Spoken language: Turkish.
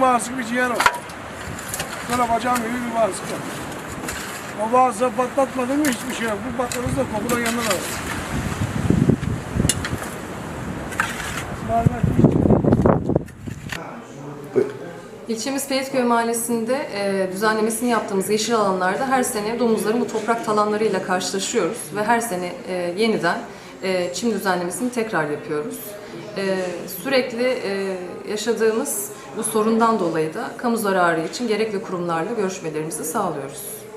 Bağırsak bir ciğer var. Sonra bacağım gibi bir bağırsak. O bağırsağı patlatmadın mı hiçbir şey yok. Bu patladığınızda kokudan yanına da var. İlçemiz Peyitköy Mahallesi'nde e, düzenlemesini yaptığımız yeşil alanlarda her sene domuzların bu toprak talanlarıyla karşılaşıyoruz ve her sene e, yeniden e, çim düzenlemesini tekrar yapıyoruz. E, sürekli e, yaşadığımız bu sorundan dolayı da kamu zararı için gerekli kurumlarla görüşmelerimizi sağlıyoruz.